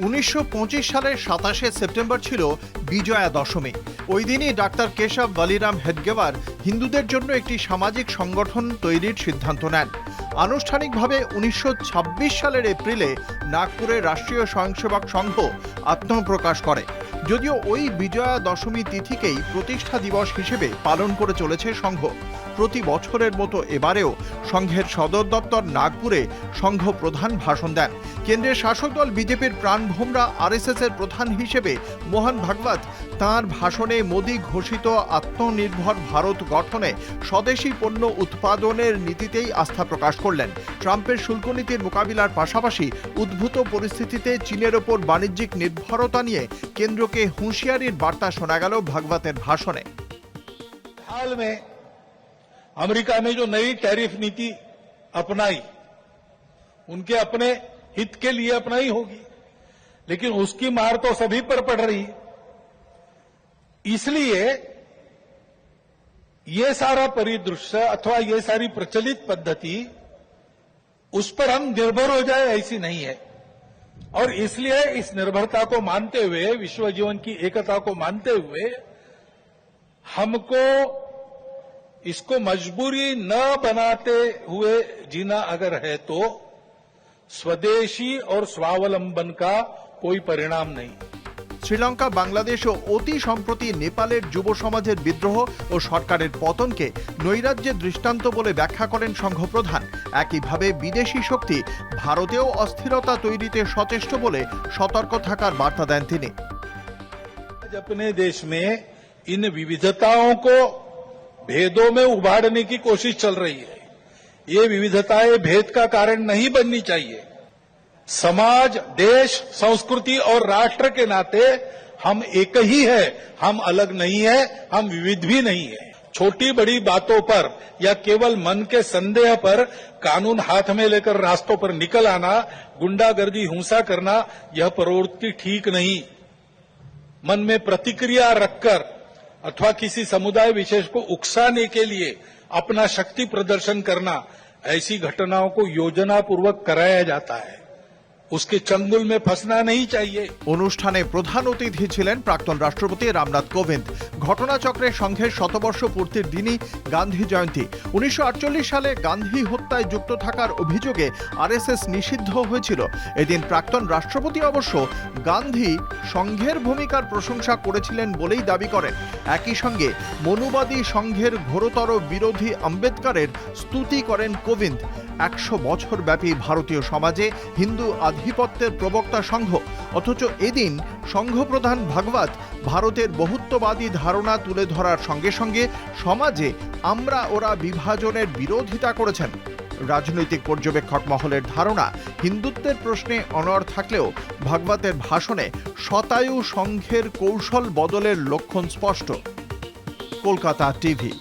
উনিশশো পঁচিশ সালের সাতাশে সেপ্টেম্বর ছিল বিজয়া দশমী। ওই দিনই ডাক্তার কেশব বালিরাম হেডগেওয়ার হিন্দুদের জন্য একটি সামাজিক সংগঠন তৈরির সিদ্ধান্ত নেন। আনুষ্ঠানিকভাবে উনিশশো ছাব্বিশ সালের এপ্রিলে নাগপুরের রাষ্ট্রীয় স্বয়ংসেবক সংঘ আত্মপ্রকাশ করে। যদিও ওই বিজয়া দশমী তিথিকেই প্রতিষ্ঠা দিবস হিসেবে পালন করে চলেছে সংঘ। প্রতি বছরের মতো এবারেও সংঘের সদর দপ্তর নাগপুরে সংঘ প্রধান ভাষণ দেন। কেন্দ্রের শাসক দল বিজেপির প্রাণভোমরা আরএসএসের প্রধান হিসেবে মোহন ভাগবত তার ভাষণে মোদী ঘোষিত আত্মনির্ভর ভারত গঠনে স্বদেশী পণ্য উৎপাদনের নীতিতেই আস্থা প্রকাশ করলেন। ট্রাম্পের শুল্ক নীতির মোকাবিলার পাশাপাশি উদ্ভূত পরিস্থিতিতে চীনের ওপর বাণিজ্যিক নির্ভরতা নিয়ে কেন্দ্রকে হুঁশিয়ারির বার্তা শোনা গেল ভাগবতের ভাষণে। अमेरिका ने जो नई टैरिफ नीति अपनाई, उनके अपने हित के लिए अपनाई होगी, लेकिन उसकी मार तो सभी पर पड़ रही है। इसलिए ये सारा परिदृश्य अथवा ये सारी प्रचलित पद्धति, उस पर हम निर्भर हो जाए ऐसी नहीं है। और इसलिए इस निर्भरता को मानते हुए, विश्व जीवन की एकता को मानते हुए, हमको इसको मजबूरी न बनाते हुए जीना अगर है तो स्वदेशी और स्वावलंबन का कोई परिणाम नहीं শ্রীলঙ্কা বাংলাদেশ ও অতি সম্প্রতি নেপালের যুব সমাজের বিদ্রোহ ও সরকারের পতনকে নৈরাজ্যের দৃষ্টান্ত বলে ব্যাখ্যা করেন সংঘ প্রধান একইভাবে বিদেশি শক্তি ভারতেও অস্থিরতা তৈরিতে সচেষ্ট বলে সতর্ক থাকার বার্তা দেন তিনি आज अपने देश में इन विविधताओं को भेदों में उभारने की कोशिश चल रही है। ये विविधताएँ भेद का कारण नहीं बननी चाहिए। समाज, देश, संस्कृति और राष्ट्र के नाते हम एक ही है। हम अलग नहीं है, हम विविध भी नहीं है। छोटी बड़ी बातों पर या केवल मन के संदेह पर कानून हाथ में लेकर रास्तों पर निकल आना, गुंडागर्दी, हिंसा करना, यह प्रवृत्ति ठीक नहीं। मन में प्रतिक्रिया रखकर अथवा किसी समुदाय विशेष को उकसाने के लिए अपना शक्ति प्रदर्शन करना, ऐसी घटनाओं को योजनापूर्वक कराया जाता है। উসকে চঙ্গুল মে ফসনা নেই চাইয়ে অনুষ্ঠানে প্রধান অতিথি ছিলেন প্রাক্তন রাষ্ট্রপতি রামনাথ কোবিন্দ। ঘটনাচক্রে সংঘের শতবর্ষ পূর্তির দিনই গান্ধী জয়ন্তী। উনিশশো সালে গান্ধী হত্যায় যুক্ত থাকার অভিযোগে আরএসএস নিষিদ্ধ হয়েছিল। এদিন প্রাক্তন রাষ্ট্রপতি অবশ্য গান্ধী সংঘের ভূমিকার প্রশংসা করেছিলেন বলেই দাবি করেন। একই সঙ্গে মনুবাদী সংঘের ঘোরতর বিরোধী আম্বেদকারের স্তুতি করেন কোবিন্দ। একশো বছর ব্যাপী ভারতীয় সমাজে হিন্দু আধিপত্যের প্রবক্তা সংঘ। অথচ এদিন সংঘ প্রধান ভাগবত ভারতের বহুত্ববাদী ধারণা তুলে ধরার সঙ্গে সঙ্গে সমাজে আমরা ওরা বিভাজনের বিরোধিতা করেছেন। রাজনৈতিক পর্যবেক্ষক মহলের ধারণা, হিন্দুত্বের প্রশ্নে অনড় থাকলেও ভাগবতের ভাষণে শতায়ু সংঘের কৌশল বদলের লক্ষণ স্পষ্ট। কলকাতা টিভি